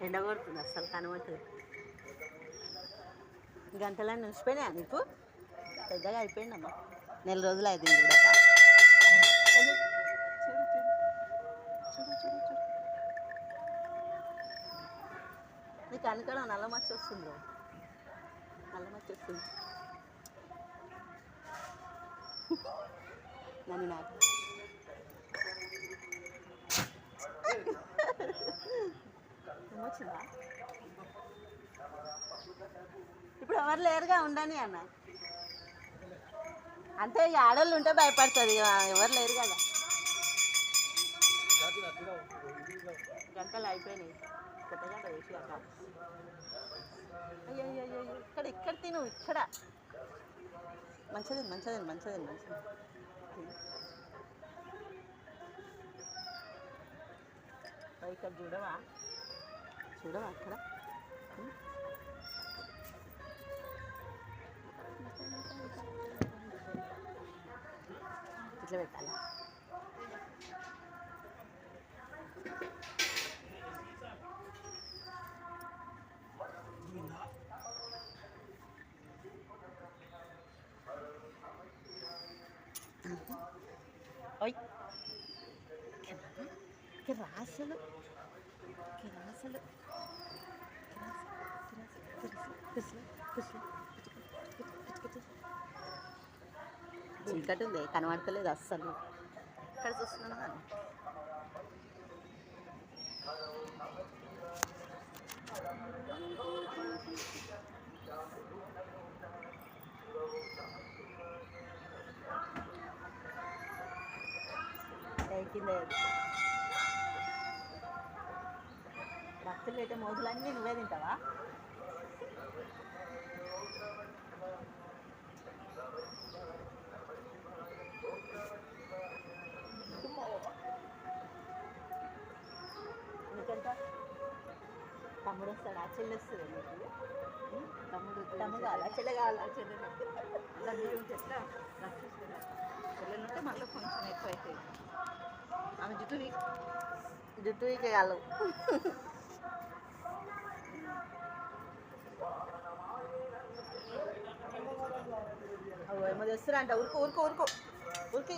ఎండ కొడుతుంది అసలు కనబడుతుంది గంటలన్నీ ఉంచిపోయినాయా నీకు? పెద్దగా అయిపోయిందమ్మా. నెల రోజులు అయింది కూడా చూడు చూడు చూడు చూడు నీకు అనుకోవడం నల్ల మచ్చ వస్తుందో నల్ల మచ్చ వస్తుంది. నన్ను నాకు ఏమొచ్చిందా ఇప్పుడు ఎవరు లేరుగా ఉండని అన్న. అంతే ఇక ఆడోళ్ళు ఉంటే భయపడుతుంది ఇక ఎవరు లేరు కదా. గంటలు అయిపోయినాయి. కొత్త గంట అక్క అయ్యో అయ్యో ఇక్కడ ఇక్కడ తిను ఇక్కడ. మంచిది మంచిది మంచిది మంచిది. ఇక్కడ చూడవా? చూడవా అక్కడ? ఉం? ఇట్లా పెట్టాలా ఓయ్ que rásalo, que rásalo, చీకటి ఉంది కనబడతలేదు అస్సలు. ఇక్కడ చూస్తున్నాను కానీ కింద భక్తులు అయితే మోజులన్నీ నువ్వే తింటావా? కదా తమ్ముడు వస్తాడు ఆ చెల్లి వస్తుంది మీకు తమ్ముడు తమ్ముడు అలా చెల్లగాల చెల్లెలు చెల్లెలు ఉంటే మళ్ళీ కొంచెం ఎక్కువ అవుతాయి ఆమె జుట్టు జుట్టు వీకేయగలవు ఏమో చేస్తారంట ఉరుకు ఉరుకు ఉరుకు ఉరికి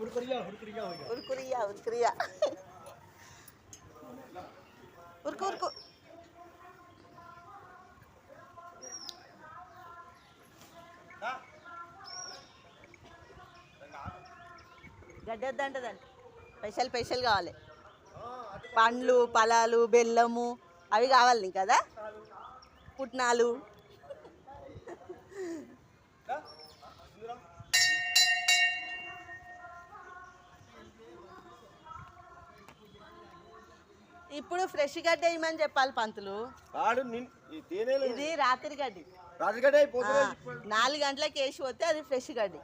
ఉరుకురియా ఉరుకురియా ఉరుకురియా ఉరుకురియా ఉరుకు ఉరుకు. గడ్డొద్దంటదండి పైసలు పైసలు కావాలి. పండ్లు పొలాలు బెల్లము అవి కావాలి నీకు కదా? పుట్నాలు. ఇప్పుడు ఫ్రెష్ గడ్డ వేయమని చెప్పాలి పంతులు. తేనెలు. ఇది రాత్రి గడ్డి. ఆ, అయిపోతుంది. నాలుగు గంటలకు వేసి పోతే అది ఫ్రెష్ గడ్డి.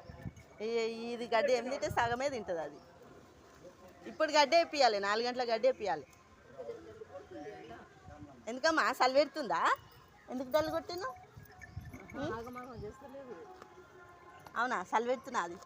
ఇది గడ్డి ఏం తింటే సగమే తింటుంది అది. ఇప్పుడు గడ్డి వేపియాలి నాలుగు గంటల గడ్డి వేపియాలి. ఎందుకమ్మా సలి పెడుతుందా? ఎందుకు డల్ కొట్టిను అవునా సలి పెడుతున్నా అది.